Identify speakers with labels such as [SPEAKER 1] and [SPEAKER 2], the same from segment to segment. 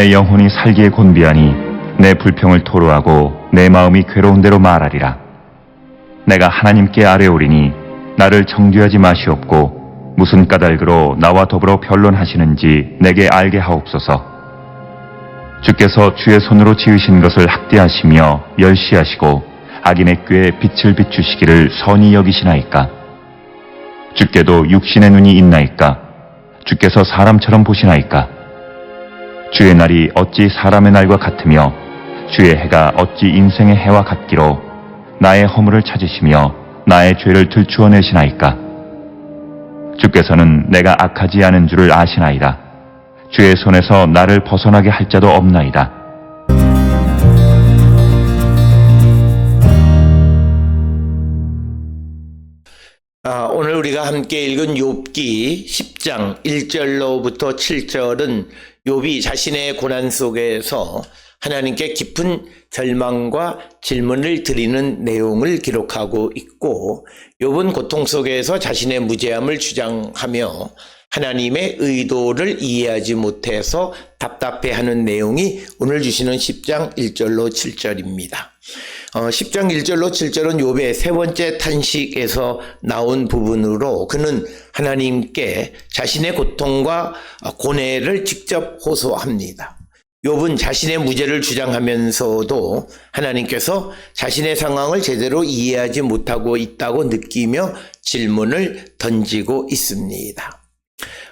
[SPEAKER 1] 내 영혼이 살기에 곤비하니 내 불평을 토로하고 내 마음이 괴로운 대로 말하리라. 내가 하나님께 아뢰오리니 나를 정죄하지 마시옵고 무슨 까닭으로 나와 더불어 변론하시는지 내게 알게 하옵소서. 주께서 주의 손으로 지으신 것을 학대하시며 멸시하시고 악인의 꾀에 빛을 비추시기를 선히 여기시나이까? 주께도 육신의 눈이 있나이까? 주께서 사람처럼 보시나이까? 주의 날이 어찌 사람의 날과 같으며 주의 해가 어찌 인생의 해와 같기로 나의 허물을 찾으시며 나의 죄를 들추어 내시나이까? 주께서는 내가 악하지 않은 줄을 아시나이다. 주의 손에서 나를 벗어나게 할 자도 없나이다.
[SPEAKER 2] 아, 오늘 우리가 함께 읽은 욥기 10장 1절로부터 7절은 욥이 자신의 고난 속에서 하나님께 깊은 절망과 질문을 드리는 내용을 기록하고 있고 욥은 고통 속에서 자신의 무죄함을 주장하며 하나님의 의도를 이해하지 못해서 답답해하는 내용이 오늘 주시는 10장 1절로 7절입니다. 어, 10장 1절로 7절은 욥의 세 번째 탄식에서 나온 부분으로 그는 하나님께 자신의 고통과 고뇌를 직접 호소합니다. 욥은 자신의 무죄를 주장하면서도 하나님께서 자신의 상황을 제대로 이해하지 못하고 있다고 느끼며 질문을 던지고 있습니다.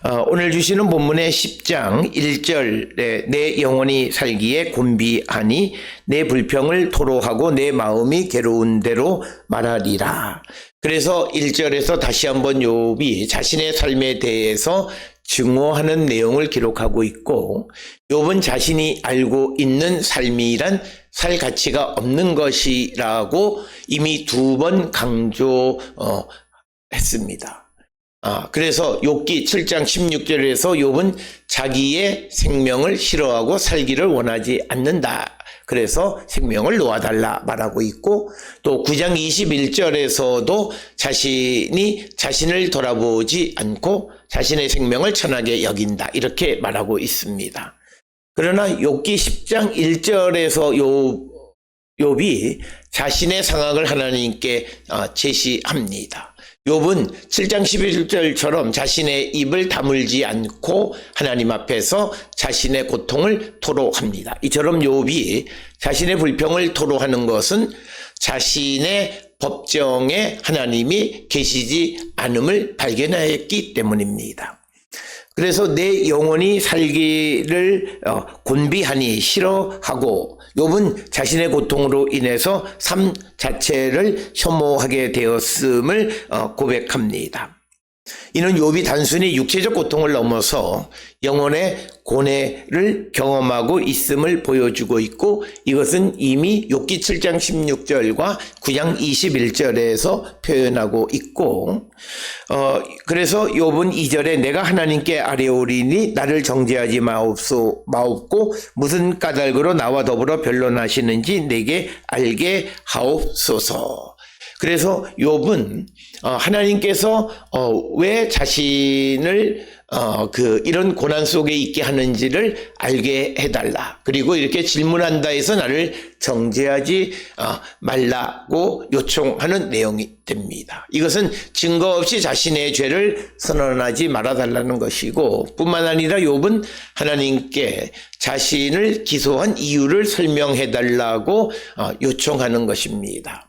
[SPEAKER 2] 어, 오늘 주시는 본문의 10장 1절에 내 영혼이 살기에 곤비하니 내 불평을 토로하고 내 마음이 괴로운 대로 말하리라. 그래서 1절에서 다시 한번 욥이 자신의 삶에 대해서 증오하는 내용을 기록하고 있고 욥은 자신이 알고 있는 삶이란 살 가치가 없는 것이라고 이미 두 번 강조했습니다. 아, 그래서 욥기 7장 16절에서 욥은 자기의 생명을 싫어하고 살기를 원하지 않는다. 그래서 생명을 놓아달라 말하고 있고 또 9장 21절에서도 자신이 자신을 돌아보지 않고 자신의 생명을 천하게 여긴다. 이렇게 말하고 있습니다. 그러나 욥기 10장 1절에서 욥, 욥이 자신의 상황을 하나님께 어, 제시합니다. 욥은 7장 11절처럼 자신의 입을 다물지 않고 하나님 앞에서 자신의 고통을 토로합니다. 이처럼 욥이 자신의 불평을 토로하는 것은 자신의 법정에 하나님이 계시지 않음을 발견하였기 때문입니다. 그래서 내 영혼이 살기를 어, 곤비하니 싫어하고 욥은 자신의 고통으로 인해서 삶 자체를 혐오하게 되었음을 어, 고백합니다. 이는 욥이 단순히 육체적 고통을 넘어서 영혼의 고뇌를 경험하고 있음을 보여주고 있고 이것은 이미 욥기 7장 16절과 9장 21절에서 표현하고 있고 어 그래서 욥은 2절에 내가 하나님께 아뢰오리니 나를 정죄하지 마옵소 마옵고 무슨 까닭으로 나와 더불어 변론하시는지 내게 알게 하옵소서 그래서 욥은 어, 하나님께서 어, 왜 자신을 어, 그 이런 고난 속에 있게 하는지를 알게 해달라. 그리고 이렇게 질문한다 해서 나를 정죄하지 어, 말라고 요청하는 내용이 됩니다. 이것은 증거 없이 자신의 죄를 선언하지 말아달라는 것이고 뿐만 아니라 욥은 하나님께 자신을 기소한 이유를 설명해 달라고 어, 요청하는 것입니다.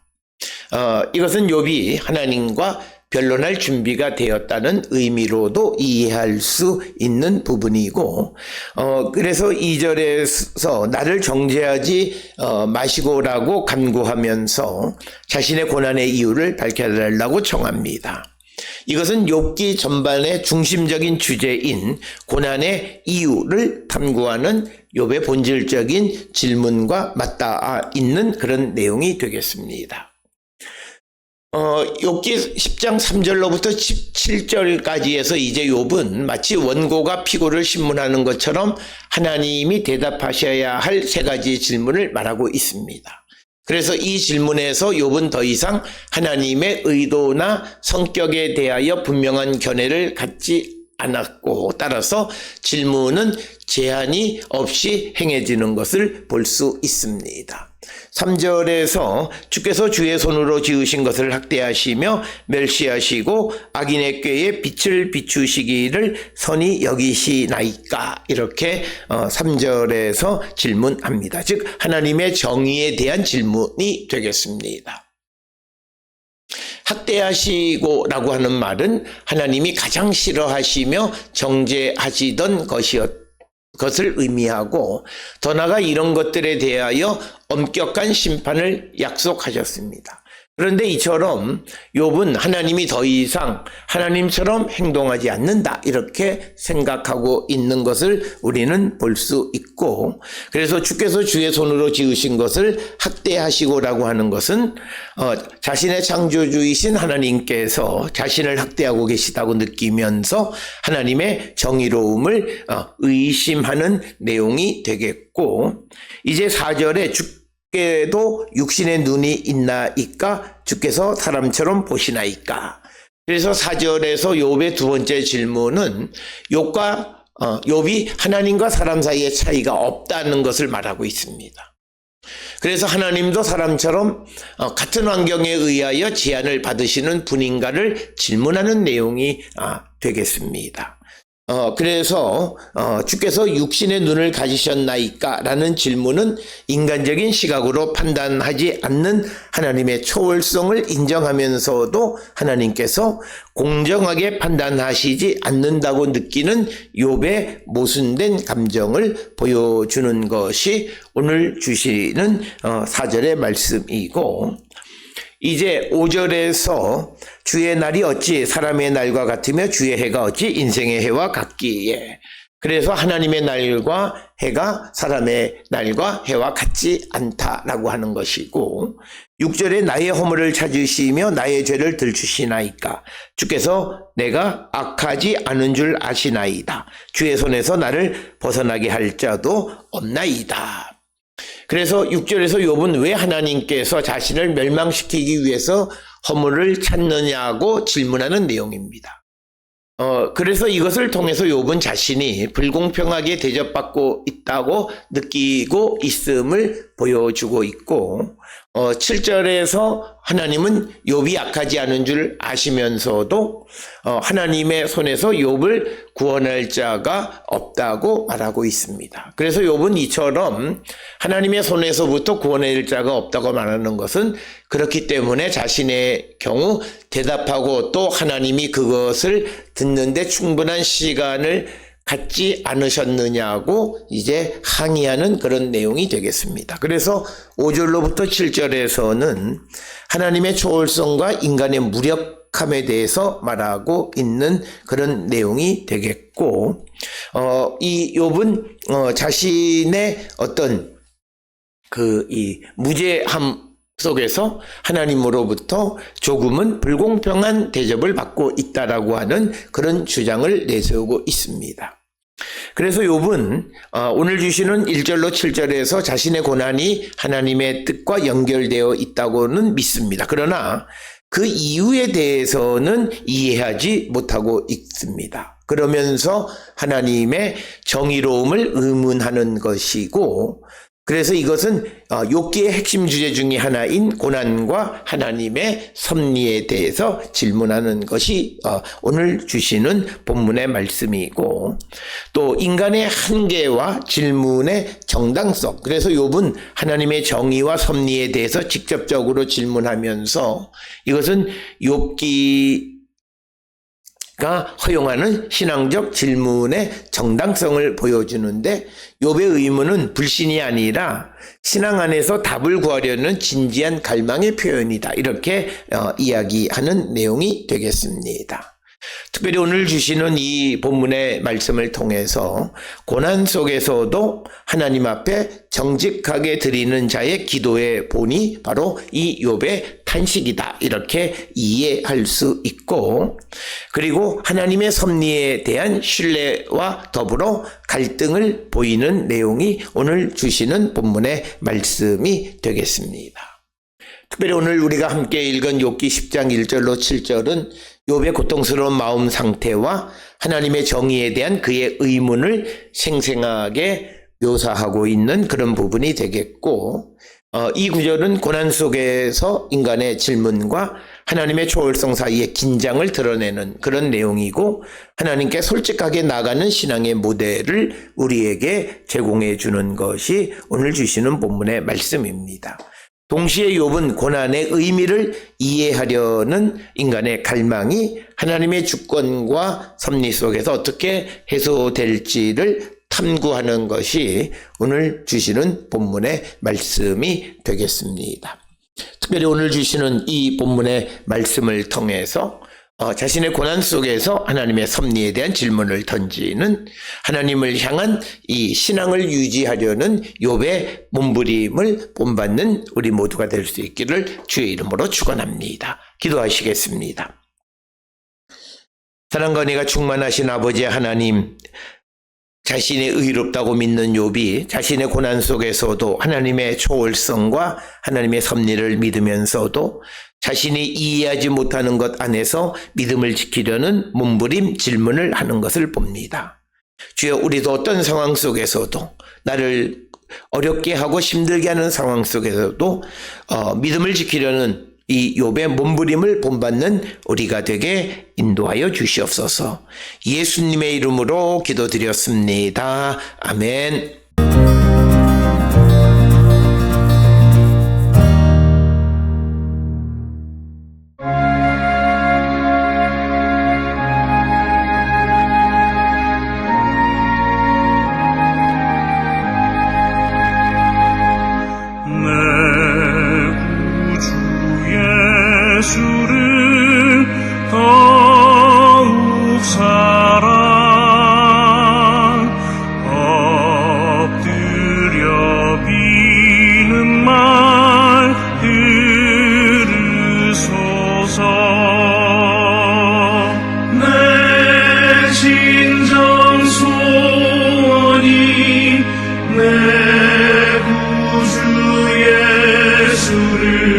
[SPEAKER 2] 어, 이것은 욥이 하나님과 변론할 준비가 되었다는 의미로도 이해할 수 있는 부분이고, 어, 그래서 2절에서 나를 정죄하지 어, 마시고라고 간구하면서 자신의 고난의 이유를 밝혀달라고 청합니다. 이것은 욥기 전반의 중심적인 주제인 고난의 이유를 탐구하는 욥의 본질적인 질문과 맞닿아 있는 그런 내용이 되겠습니다. 어, 욥기 10장 3절로부터 17절까지 해서 이제 욥은 마치 원고가 피고를 신문하는 것처럼 하나님이 대답하셔야 할 세 가지 질문을 말하고 있습니다. 그래서 이 질문에서 욥은 더 이상 하나님의 의도나 성격에 대하여 분명한 견해를 갖지 않았고 따라서 질문은 제한이 없이 행해지는 것을 볼 수 있습니다. 3절에서 주께서 주의 손으로 지으신 것을 학대하시며 멸시하시고 악인의 꾀에 빛을 비추시기를 선이 여기시나이까 이렇게 3절에서 질문합니다. 즉 하나님의 정의에 대한 질문이 되겠습니다. 학대하시고라고 하는 말은 하나님이 가장 싫어하시며 정죄하시던 것이었 것을 의미하고 더 나아가 이런 것들에 대하여 엄격한 심판을 약속하셨습니다. 그런데 이처럼 욥은 하나님이 더 이상 하나님처럼 행동하지 않는다 이렇게 생각하고 있는 것을 우리는 볼 수 있고 그래서 주께서 주의 손으로 지으신 것을 학대하시고라고 하는 것은 어, 자신의 창조주이신 하나님께서 자신을 학대하고 계시다고 느끼면서 하나님의 정의로움을 어, 의심하는 내용이 되겠고 이제 4절에 주 주께도 육신의 눈이 있나이까 주께서 사람처럼 보시나이까 그래서 사절에서 욥의 두 번째 질문은 욥과 어, 욥이 하나님과 사람 사이의 차이가 없다는 것을 말하고 있습니다. 그래서 하나님도 사람처럼 어, 같은 환경에 의하여 제한을 받으시는 분인가를 질문하는 내용이 아, 되겠습니다. 어, 그래서, 어, 주께서 육신의 눈을 가지셨나이까? 라는 질문은 인간적인 시각으로 판단하지 않는 하나님의 초월성을 인정하면서도 하나님께서 공정하게 판단하시지 않는다고 느끼는 욥의 모순된 감정을 보여주는 것이 오늘 주시는 어, 사절의 말씀이고, 이제 5절에서 주의 날이 어찌 사람의 날과 같으며 주의 해가 어찌 인생의 해와 같기에. 그래서 하나님의 날과 해가 사람의 날과 해와 같지 않다라고 하는 것이고 6절에 나의 허물을 찾으시며 나의 죄를 들추시나이까. 주께서 내가 악하지 않은 줄 아시나이다. 주의 손에서 나를 벗어나게 할 자도 없나이다 그래서 6절에서 욥은 왜 하나님께서 자신을 멸망시키기 위해서 허물을 찾느냐고 질문하는 내용입니다. 어, 그래서 이것을 통해서 욥은 자신이 불공평하게 대접받고 있다고 느끼고 있음을 보여주고 있고, 어, 7절에서 하나님은 욥이 약하지 않은 줄 아시면서도 어, 하나님의 손에서 욥을 구원할 자가 없다고 말하고 있습니다. 그래서 욥은 이처럼 하나님의 손에서부터 구원할 자가 없다고 말하는 것은 그렇기 때문에 자신의 경우 대답하고 또 하나님이 그것을 듣는데 충분한 시간을 갖지 않으셨느냐고 이제 항의하는 그런 내용이 되겠습니다. 그래서 5절로부터 7절에서는 하나님의 초월성과 인간의 무력함에 대해서 말하고 있는 그런 내용이 되겠고, 어, 이 욥은 어, 자신의 어떤 그 이 무죄함 속에서 하나님으로부터 조금은 불공평한 대접을 받고 있다라고 하는 그런 주장을 내세우고 있습니다. 그래서 욥은 어, 오늘 주시는 1절로 7절에서 자신의 고난이 하나님의 뜻과 연결되어 있다고는 믿습니다. 그러나 그 이유에 대해서는 이해하지 못하고 있습니다. 그러면서 하나님의 정의로움을 의문하는 것이고 그래서 이것은 어, 욥기의 핵심 주제 중의 하나인 고난과 하나님의 섭리에 대해서 질문하는 것이 어, 오늘 주시는 본문의 말씀이고 또 인간의 한계와 질문의 정당성. 그래서 욥은 하나님의 정의와 섭리에 대해서 직접적으로 질문하면서 이것은 욥기 가 허용하는 신앙적 질문의 정당성을 보여주는데 욥의 의문은 불신이 아니라 신앙 안에서 답을 구하려는 진지한 갈망의 표현이다. 이렇게 어, 이야기하는 내용이 되겠습니다. 특별히 오늘 주시는 이 본문의 말씀을 통해서 고난 속에서도 하나님 앞에 정직하게 드리는 자의 기도의 본이 바로 이 욥의 탄식이다. 이렇게 이해할 수 있고 그리고 하나님의 섭리에 대한 신뢰와 더불어 갈등을 보이는 내용이 오늘 주시는 본문의 말씀이 되겠습니다. 특별히 오늘 우리가 함께 읽은 욥기 10장 1절로 7절은 욥의 고통스러운 마음 상태와 하나님의 정의에 대한 그의 의문을 생생하게 묘사하고 있는 그런 부분이 되겠고 어, 이 구절은 고난 속에서 인간의 질문과 하나님의 초월성 사이의 긴장을 드러내는 그런 내용이고 하나님께 솔직하게 나가는 신앙의 모델을 우리에게 제공해 주는 것이 오늘 주시는 본문의 말씀입니다. 동시에 욥은 고난의 의미를 이해하려는 인간의 갈망이 하나님의 주권과 섭리 속에서 어떻게 해소될지를 탐구하는 것이 오늘 주시는 본문의 말씀이 되겠습니다. 특별히 오늘 주시는 이 본문의 말씀을 통해서 어, 자신의 고난 속에서 하나님의 섭리에 대한 질문을 던지는 하나님을 향한 이 신앙을 유지하려는 욥의 몸부림을 본받는 우리 모두가 될 수 있기를 주의 이름으로 축원합니다. 기도하시겠습니다. 사랑과 은혜가 충만하신 아버지 하나님 자신이 의롭다고 믿는 욥이 자신의 고난 속에서도 하나님의 초월성과 하나님의 섭리를 믿으면서도 자신이 이해하지 못하는 것 안에서 믿음을 지키려는 몸부림 질문을 하는 것을 봅니다. 주여 우리도 어떤 상황 속에서도 나를 어렵게 하고 힘들게 하는 상황 속에서도 어, 믿음을 지키려는 이 욥의 몸부림을 본받는 우리가 되게 인도하여 주시옵소서. 예수님의 이름으로 기도드렸습니다. 아멘.
[SPEAKER 3] 예수를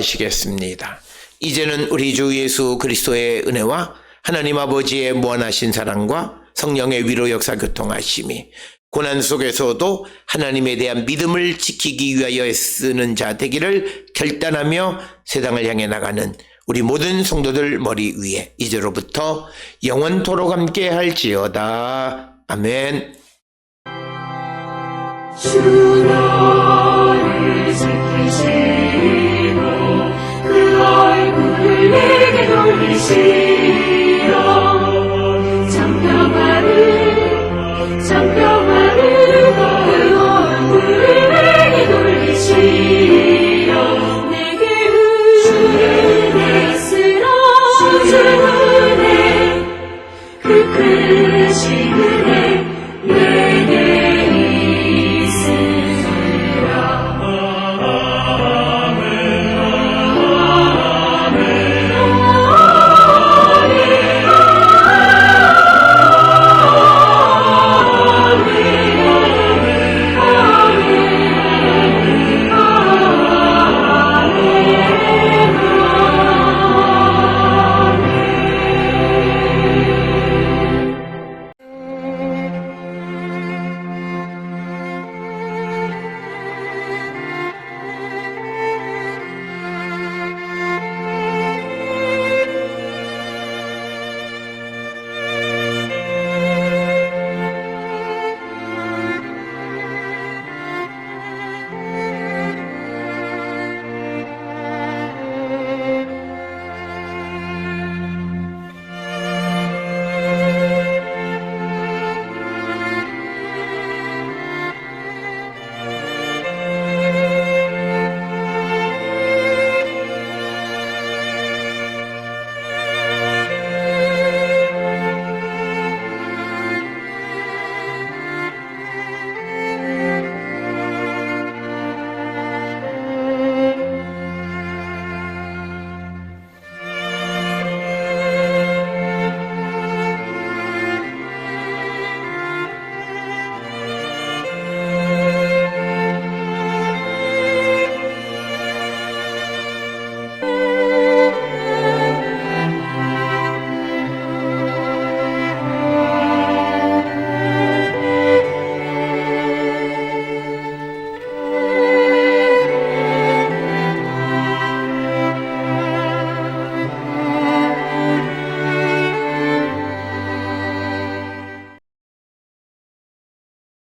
[SPEAKER 2] 기도하시겠습니다. 이제는 우리 주 예수 그리스도의 은혜와 하나님 아버지의 무한하신 사랑과 성령의 위로 역사 교통하심이 고난 속에서도 하나님에 대한 믿음을 지키기 위하여 애쓰는 자 되기를 결단하며 세상을 향해 나가는 우리 모든 성도들 머리 위에 이제로부터 영원토록 함께 할지어다. 아멘.
[SPEAKER 4] 주 나를 지키시 Lege du mich hin.